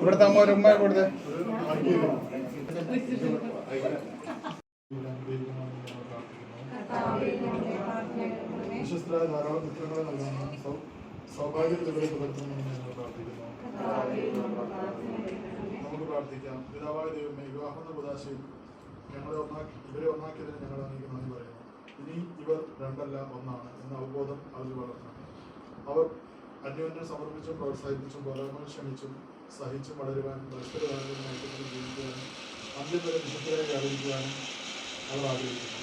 ഇവിടുത്തെ അമ്മ ഒരു ഉമ്മ കൊടുത്ത്. പ്രാർത്ഥിക്കാം. ദൈവമേ ഞങ്ങളെ ഒന്നാക്കി ഇവരെ ഒന്നാക്കിയതിന് ഞങ്ങൾ അങ്ങേക്ക് പറയുന്നു. ഇനി ഇവർ രണ്ടല്ല ഒന്നാണ് എന്ന അവബോധം അവർ വളർത്തണം. അവർ അന്യോന്യം സമർപ്പിച്ചും പ്രോത്സാഹിപ്പിച്ചും പോരായ്മകൾ സഹിച്ചും വളരുവാനും പരസ്പരവാനും ഐക്യത്തിൽ ജീവിക്കുവാനും അന്ത്യം വരെ വിശുദ്ധരായി ആദരിക്കുവാനും അവർ ആഗ്രഹിക്കുന്നു.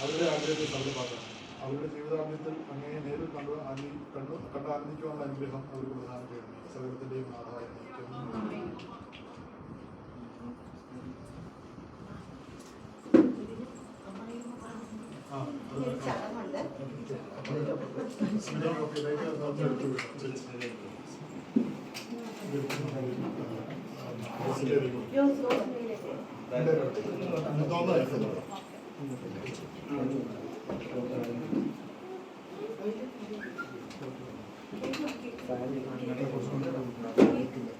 അവരുടെ ആഗ്രഹത്തെ സഫലമാക്കണം അവരുടെ ജീവിതാന്ത്യത്തിൽ അങ്ങയെ നേരിൽ കണ്ടു ആനി കണ്ടു കണ്ട് ആനന്ദിക്കുവാനുള്ള അനുഗ്രഹം അവർക്ക് പ്രദാനം ചെയ്യണമേ സകലത്തിന്റെയും ആധാരം ആ ചടങ്ങുണ്ട്.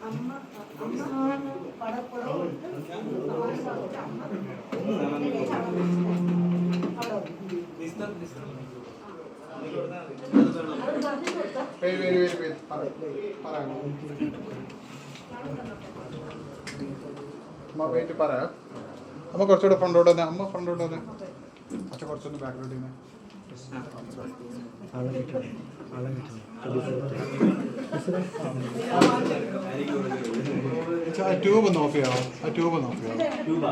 അമ്മ അമ്മ പടപ്പുറം പേര് പേര് പേര് പേര് അമ്മ പേര് പറ. അമ്മ കുറച്ചുകൂടെ ഫ്രണ്ടോട്ട് തന്നെ അമ്മ ഫ്രണ്ടോട്ട് തന്നെ അച്ഛ കുറച്ചൊന്ന് ബാക്കിലോട്ട് ആ ട്യൂബ് ഒന്ന് ഓഫ് ചെയ്യാമോ ആ ട്യൂബ് ഒന്ന് ഓഫ് ചെയ്യാമോ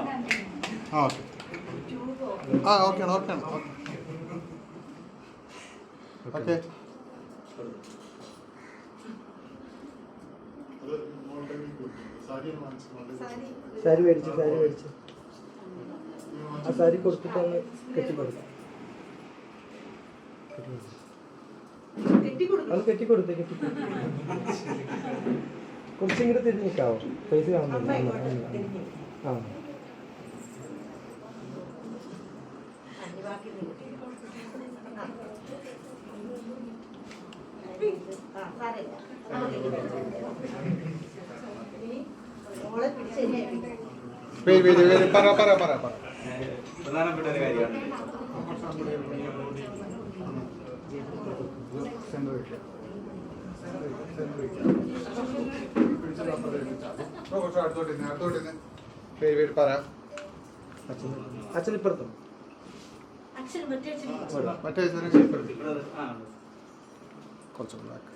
ആ ഓക്കെ ആ ഓക്കെയാണ് ഓക്കെയാണ് ഓക്കെ ഓക്കെ സാരി മേടിച്ചു സാരി മേടിച്ചു. ആ സാരി കൊടുത്തിട്ട് അങ്ങ് കെട്ടിക്കൊടുക്കാം. അത് കെട്ടിക്കൊടുത്തേ കെട്ടിക്കൊടുത്തു. കുറച്ചിങ്ങോട്ട് തിരിഞ്ഞ് നിൽക്കാവോ? ഫേസ് കാണുന്നില്ല. ആ. പേര് പേര് പറ പറ പറ പറ. പ്രധാനപ്പെട്ട ഒരു കാര്യമാണ് അച്ഛൻ മറ്റേ അച്ഛൻ മറ്റേ സ്ഥലം ഇപ്പുറത്ത്. ഇവിടെ ആ കുറച്ച് ബാക്ക്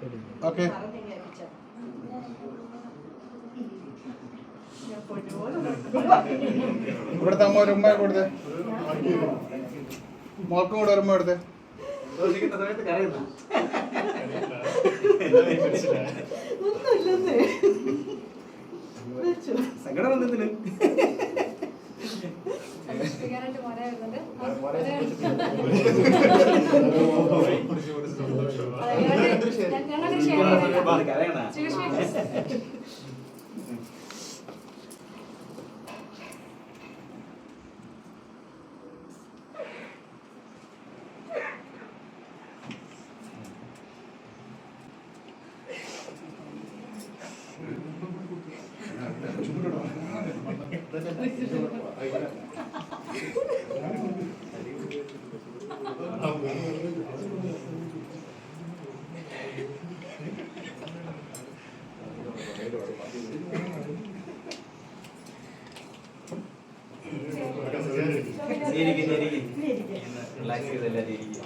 ശരി. ഓക്കെ. ഇവിടുത്തെ അമ്മ ഒരു ഉമ്മ കൊടുത്തേ. മോൾക്കും കൂടെ ഒരു ഉമ്മ കൊടുത്തേ. സങ്കടം വന്നതിന് സന്തോഷിപ്പിക്കാനായിട്ട് മോനെ വരുന്നുണ്ട്. ഞങ്ങളുടെ ക്ഷേമം കരയണ ഇരിക്കും ഇരിക്കും റിലാക്സ് ചെയ്ത് എല്ലാവരും ഇരിക്കും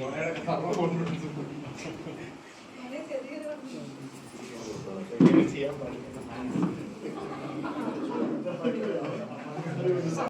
മോനെ ചെറിയൊരു video.